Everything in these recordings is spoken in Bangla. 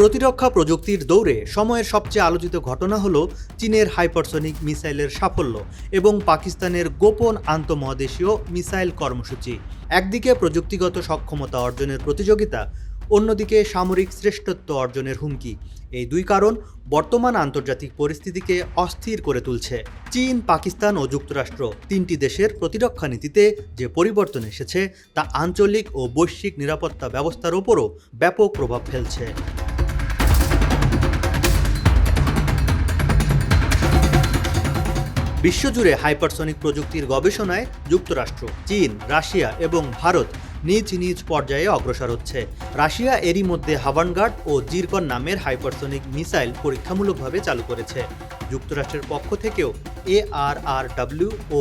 প্রতিরক্ষা প্রযুক্তির দৌড়ে সময়ের সবচেয়ে আলোচিত ঘটনা হল চীনের হাইপারসনিক মিসাইলের সাফল্য এবং পাকিস্তানের গোপন আন্তঃমহাদেশীয় মিসাইল কর্মসূচি। একদিকে প্রযুক্তিগত সক্ষমতা অর্জনের প্রতিযোগিতা, অন্যদিকে সামরিক শ্রেষ্ঠত্ব অর্জনের হুমকি। এই দুই কারণ বর্তমান আন্তর্জাতিক পরিস্থিতিকে অস্থির করে তুলছে। চীন, পাকিস্তান ও যুক্তরাষ্ট্র তিনটি দেশের প্রতিরক্ষা নীতিতে যে পরিবর্তন এসেছে, তা আঞ্চলিক ও বৈশ্বিক নিরাপত্তা ব্যবস্থার ওপরও ব্যাপক প্রভাব ফেলছে। বিশ্বজুড়ে হাইপারসনিক প্রযুক্তির গবেষণায় যুক্তরাষ্ট্র, চীন, রাশিয়া এবং ভারত নিজ নিজ পর্যায়ে অগ্রসর হচ্ছে। রাশিয়া এরই মধ্যে হাভানগার্ড ও জিরকন নামের হাইপারসনিক মিসাইল পরীক্ষামূলকভাবে চালু করেছে। যুক্তরাষ্ট্রের পক্ষ থেকেও এ আর আর ডাব্লিউ ও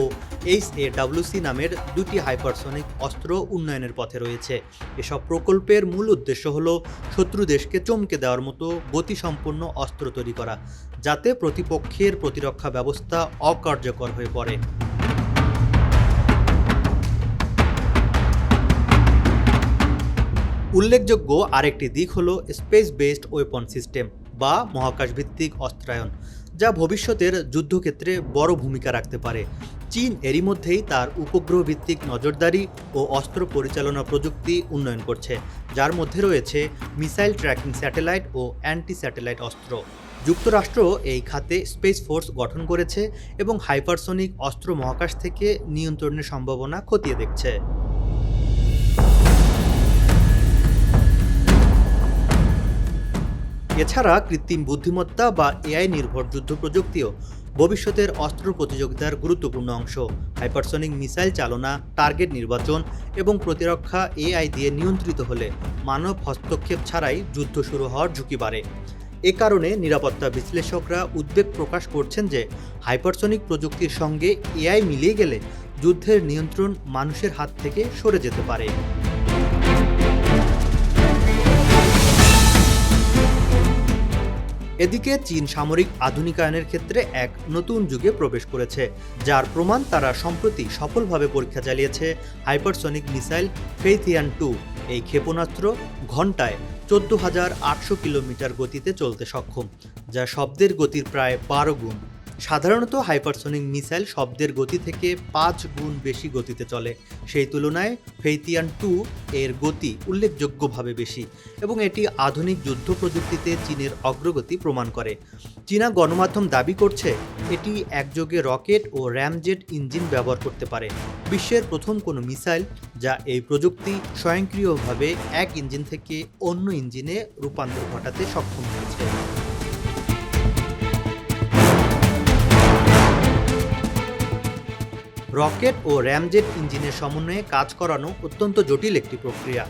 এইচ এ ডাব্লিউসি নামের দুটি হাইপারসনিক অস্ত্র উন্নয়নের পথে রয়েছে। এসব প্রকল্পের মূল উদ্দেশ্য হল শত্রু দেশকে চমকে দেওয়ার মতো গতিসম্পন্ন অস্ত্র তৈরি করা, যাতে প্রতিপক্ষের প্রতিরক্ষা ব্যবস্থা অকার্যকর হয়ে পড়ে। উল্লেখযোগ্য আরেকটি দিক হলো স্পেস বেসড ওয়েপন সিস্টেম বা মহাকাশভিত্তিক অস্ত্রায়ন। যা ভবিষ্যতের যুদ্ধক্ষেত্রে বড় ভূমিকা রাখতে পারে। চীন এরই মধ্যেই তার উপগ্রহ ভিত্তিক নজরদারি ও অস্ত্র পরিচালনা প্রযুক্তি উন্নয়ন করছে, যার মধ্যে রয়েছে মিসাইল ট্র্যাকিং স্যাটেলাইট ও অ্যান্টি স্যাটেলাইট অস্ত্র। যুক্তরাষ্ট্র এই খাতে স্পেস ফোর্স গঠন করেছে এবং হাইপারসনিক অস্ত্র মহাকাশ থেকে নিয়ন্ত্রণের সম্ভাবনা খতিয়ে দেখছে। এছাড়া কৃত্রিম বুদ্ধিমত্তা বা এআই নির্ভর যুদ্ধ প্রযুক্তিও ভবিষ্যতের অস্ত্র প্রতিযোগিতার গুরুত্বপূর্ণ অংশ। হাইপারসনিক মিসাইল চালনা, টার্গেট নির্বাচন এবং প্রতিরক্ষা এআই দিয়ে নিয়ন্ত্রিত হলে মানব হস্তক্ষেপ ছাড়াই যুদ্ধ শুরু হওয়ার ঝুঁকি বাড়ে। এ কারণে নিরাপত্তা বিশ্লেষকরা উদ্বেগ প্রকাশ করছেন যে হাইপারসনিক প্রযুক্তির সঙ্গে এআই মিলিয়ে গেলে যুদ্ধের নিয়ন্ত্রণ মানুষের হাত থেকে সরে যেতে পারে। এদিকে চীন সামরিক আধুনিকায়নের ক্ষেত্রে এক নতুন যুগে প্রবেশ করেছে, যার প্রমাণ তারা সম্প্রতি সফলভাবে পরীক্ষা চালিয়েছে হাইপারসনিক মিসাইল ফেইথিয়ান টু। এই ক্ষেপণাস্ত্র ঘন্টায় চোদ্দ হাজার আটশো কিলোমিটার গতিতে চলতে সক্ষম, যা শব্দের গতির প্রায় বারো গুণ। সাধারণত হাইপারসনিক মিসাইল শব্দের গতি থেকে পাঁচ গুণ বেশি গতিতে চলে। সেই তুলনায় ফেইতিয়ান টু এর গতি উল্লেখযোগ্যভাবে বেশি এবং এটি আধুনিক যুদ্ধ প্রযুক্তিতে চীনের অগ্রগতি প্রমাণ করে। চীনা গণমাধ্যম দাবি করছে, এটি একযোগে রকেট ও র্যামজেট ইঞ্জিন ব্যবহার করতে পারে। বিশ্বের প্রথম কোনো মিসাইল যা এই প্রযুক্তি স্বয়ংক্রিয়ভাবে এক ইঞ্জিন থেকে অন্য ইঞ্জিনে রূপান্তর ঘটাতে সক্ষম হয়েছে। রকেট ও র্যামজেট ইঞ্জিনের সমন্বয়ে কাজ করানো অত্যন্ত জটিল একটি প্রক্রিয়া।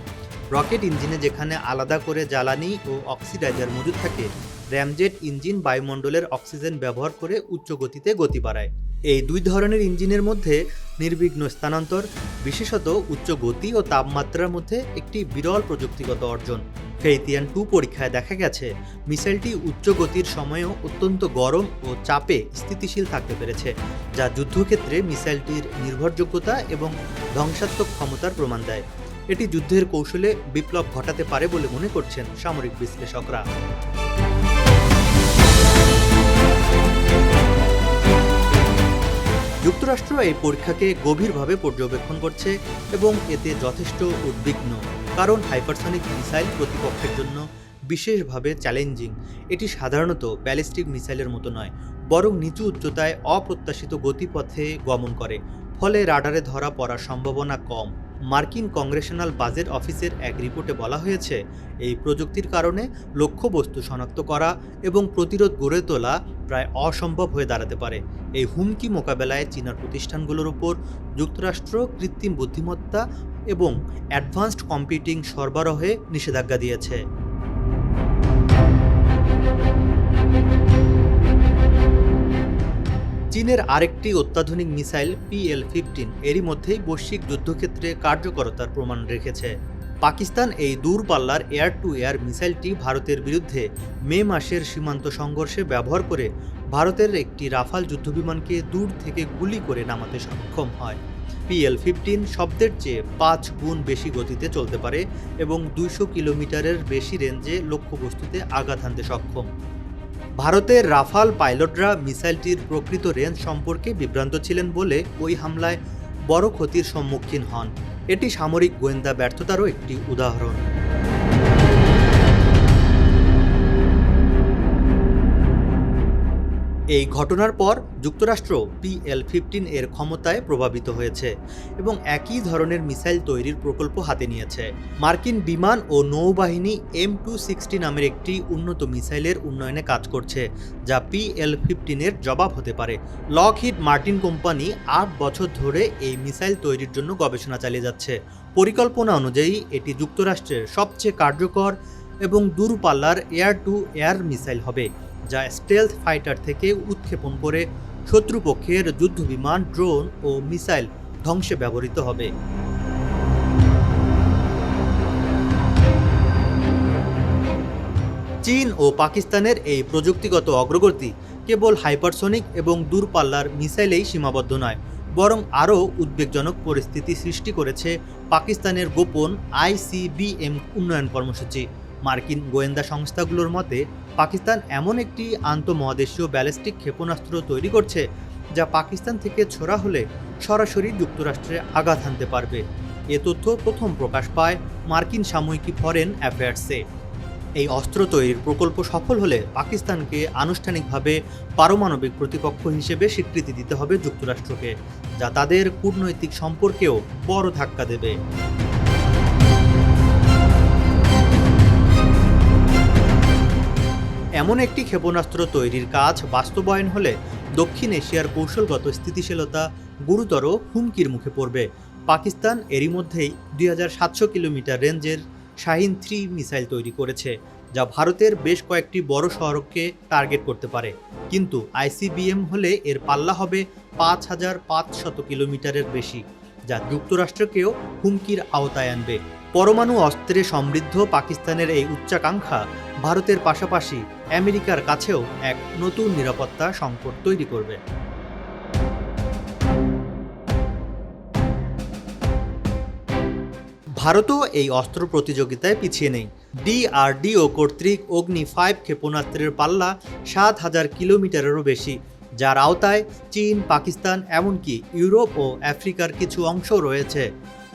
রকেট ইঞ্জিনে যেখানে আলাদা করে জ্বালানি ও অক্সিডাইজার মজুদ থাকে, র্যামজেট ইঞ্জিন বায়ুমণ্ডলের অক্সিজেন ব্যবহার করে উচ্চ গতিতে গতি বাড়ায়। এই দুই ধরনের ইঞ্জিনের মধ্যে নির্বিঘ্ন স্থানান্তর, বিশেষত উচ্চ গতি ও তাপমাত্রার মধ্যে একটি বিরল প্রযুক্তিগত অর্জন। ফেইতিয়ান টু পরীক্ষায় দেখা গেছে, মিসাইলটি উচ্চ গতির সময়েও অত্যন্ত গরম ও চাপে স্থিতিশীল থাকতে পেরেছে, যা যুদ্ধক্ষেত্রে মিসাইলটির নির্ভরযোগ্যতা এবং ধ্বংসাত্মক ক্ষমতার প্রমাণ দেয়। এটি যুদ্ধের কৌশলে বিপ্লব ঘটাতে পারে বলে মনে করছেন সামরিক বিশ্লেষকরা। যুক্তরাষ্ট্র এই পরীক্ষাকে গভীরভাবে পর্যবেক্ষণ করছে এবং এতে যথেষ্ট উদ্বিগ্ন। কারণ হাইপারসনিক মিসাইল প্রতিপক্ষের জন্য বিশেষভাবে চ্যালেঞ্জিং। এটি সাধারণত ব্যালিস্টিক মিসাইলের মতো নয়, বরং নিচু উচ্চতায় অপ্রত্যাশিত গতিপথে গমন করে, ফলে রাডারে ধরা পড়ার সম্ভাবনা কম। মার্কিন কংগ্রেশনাল বাজেট অফিসের এক রিপোর্টে বলা হয়েছে, এই প্রযুক্তির কারণে লক্ষ্যবস্তু শনাক্ত করা এবং প্রতিরোধ গড়ে তোলা প্রায় অসম্ভব হয়ে দাঁড়াতে পারে। এই হুমকি মোকাবেলায় চীনার প্রতিষ্ঠানগুলোর উপর যুক্তরাষ্ট্র কৃত্রিম বুদ্ধিমত্তা এবং অ্যাডভান্সড কম্পিউটিং সরবরাহে নিষেধাজ্ঞা দিয়েছে। চীনের আরেকটি অত্যাধুনিক মিসাইল পিএল ফিফটিন, এরই মধ্যেই বৈশ্বিক যুদ্ধক্ষেত্রে কার্যকরতার প্রমাণ রেখেছে। পাকিস্তান এই দূরপাল্লার এয়ার টু এয়ার মিসাইলটি ভারতের বিরুদ্ধে মে মাসের সীমান্ত সংঘর্ষে ব্যবহার করে ভারতের একটি রাফাল যুদ্ধবিমানকে দূর থেকে গুলি করে নামাতে সক্ষম হয়। পিএল ফিফটিন শব্দের চেয়ে পাঁচ গুণ বেশি গতিতে চলতে পারে এবং দুইশো কিলোমিটারের বেশি রেঞ্জে লক্ষ্যবস্তুতে আঘাত হানতে সক্ষম। ভারতের রাফাল পাইলটরা মিসাইলটির প্রকৃত রেঞ্জ সম্পর্কে বিভ্রান্ত ছিলেন বলে ওই হামলায় বড় ক্ষতির সম্মুখীন হন। এটি সামরিক গোয়েন্দা ব্যর্থতারও একটি উদাহরণ। এই ঘটনার পর যুক্তরাষ্ট্র পিএল ফিফটিন এর ক্ষমতায় প্রভাবিত হয়েছে এবং একই ধরনের মিসাইল তৈরির প্রকল্প হাতে নিয়েছে। মার্কিন বিমান ও নৌবাহিনী এম টু সিক্সটি নামের একটি উন্নত মিসাইলের উন্নয়নে কাজ করছে, যা পিএল ফিফটিনের জবাব হতে পারে। লকহিড মার্টিন কোম্পানি আট বছর ধরে এই মিসাইল তৈরির জন্য গবেষণা চালিয়ে যাচ্ছে। পরিকল্পনা অনুযায়ী, এটি যুক্তরাষ্ট্রের সবচেয়ে কার্যকর এবং দূরপাল্লার এয়ার টু এয়ার মিসাইল হবে। যা স্টেলথ ফাইটার থেকে উৎক্ষেপণ করে শত্রুপক্ষের যুদ্ধবিমান ড্রোন ও মিসাইল ধ্বংসে ব্যবহৃত হবে। চীন ও পাকিস্তানের এই প্রযুক্তিগত অগ্রগতি কেবল হাইপারসনিক এবং দূরপাল্লার মিসাইলেই সীমাবদ্ধ নয়, বরং আরও উদ্বেগজনক পরিস্থিতি সৃষ্টি করেছে পাকিস্তানের গোপন আইসিবিএম উন্নয়ন কর্মসূচি। মার্কিন গোয়েন্দা সংস্থাগুলোর মতে, পাকিস্তান এমন একটি আন্তঃমহাদেশীয় ব্যালিস্টিক ক্ষেপণাস্ত্র তৈরি করছে, যা পাকিস্তান থেকে ছোড়া হলে সরাসরি যুক্তরাষ্ট্রে আঘাত হানতে পারবে। এ তথ্য প্রথম প্রকাশ পায় মার্কিন সাময়িকী ফরেন অ্যাফেয়ার্সে। এই অস্ত্র তৈরির প্রকল্প সফল হলে পাকিস্তানকে আনুষ্ঠানিকভাবে পারমাণবিক প্রতিপক্ষ হিসেবে স্বীকৃতি দিতে হবে যুক্তরাষ্ট্রকে, যা তাদের কূটনৈতিক সম্পর্কেও বড় ধাক্কা দেবে। এমন একটি ক্ষেপণাস্ত্র তৈরির কাজ বাস্তবায়ন হলে দক্ষিণ এশিয়ার কৌশলগত স্থিতিশীলতা গুরুতর হুমকির মুখে পড়বে। পাকিস্তান এরই মধ্যেই দুই হাজার সাতশো কিলোমিটার রেঞ্জের শাহিন থ্রি মিসাইল তৈরি করেছে, যা ভারতের বেশ কয়েকটি বড় শহরকে টার্গেট করতে পারে। কিন্তু আইসিবিএম হলে এর পাল্লা হবে পাঁচ হাজার পাঁচশত কিলোমিটারের বেশি, যা যুক্তরাষ্ট্রকেও হুমকির আওতায় আনবে। পরমাণু অস্ত্রে সমৃদ্ধ পাকিস্তানের এই উচ্চাকাঙ্ক্ষা ভারতের পাশাপাশি আমেরিকার কাছেও এক নতুন নিরাপত্তা সংকট তৈরি করবে। ভারতও এই অস্ত্র প্রতিযোগিতায় পিছিয়ে নেই। ডিআরডিও কর্তৃক অগ্নি ফাইভ ক্ষেপণাস্ত্রের পাল্লা সাত হাজার কিলোমিটারেরও বেশি, যার আওতায় চীন, পাকিস্তান, এমনকি ইউরোপ ও আফ্রিকার কিছু অংশ রয়েছে।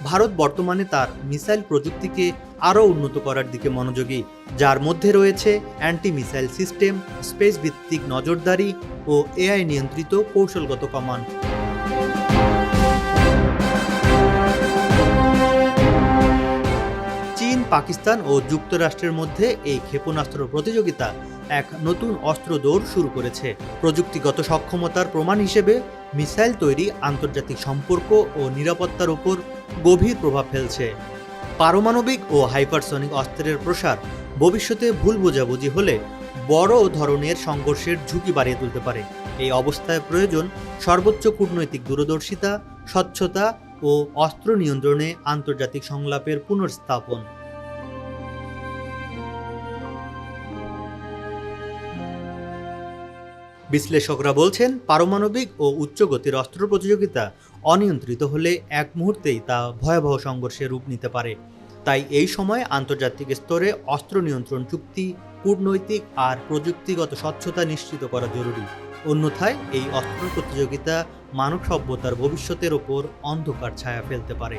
ভারত বর্তমানে তার মিসাইল প্রযুক্তিকে আরও উন্নত করার দিকে মনোযোগী, যার মধ্যে রয়েছে অ্যান্টি মিসাইল সিস্টেম স্পেস ভিত্তিক নজরদারি ও এআই নিয়ন্ত্রিত কৌশলগত কমান্ড। চীন, পাকিস্তান ও যুক্তরাষ্ট্রের মধ্যে এই ক্ষেপণাস্ত্র প্রতিযোগিতা এক নতুন অস্ত্র দৌড় শুরু করেছে। প্রযুক্তিগত সক্ষমতার প্রমাণ হিসেবে মিসাইল তৈরি, আন্তর্জাতিক সম্পর্ক ও নিরাপত্তার উপর গভীর প্রভাব ফেলছে। পারমাণবিক ও হাইপারসনিক অস্ত্রের প্রসার ভবিষ্যতে ভুল বোঝাবুঝি হলে বড় ধরনের সংঘর্ষের ঝুঁকি বাড়িয়ে তুলতে পারে। এই অবস্থায় প্রয়োজন সর্বোচ্চ কূটনৈতিক দূরদর্শিতা, স্বচ্ছতা ও অস্ত্র নিয়ন্ত্রণে আন্তর্জাতিক সংলাপের পুনর্স্থাপন। বিশ্লেষকরা বলছেন, পারমাণবিক ও উচ্চ গতির অস্ত্র প্রতিযোগিতা অনিয়ন্ত্রিত হলে এক মুহূর্তেই তা ভয়াবহ সংঘর্ষে রূপ নিতে পারে। তাই এই সময় আন্তর্জাতিক স্তরে অস্ত্র নিয়ন্ত্রণ চুক্তি, কূটনৈতিক আর প্রযুক্তিগত স্বচ্ছতা নিশ্চিত করা জরুরি। অন্যথায় এই অস্ত্র প্রতিযোগিতা মানব সভ্যতার ভবিষ্যতের ওপর অন্ধকার ছায়া ফেলতে পারে।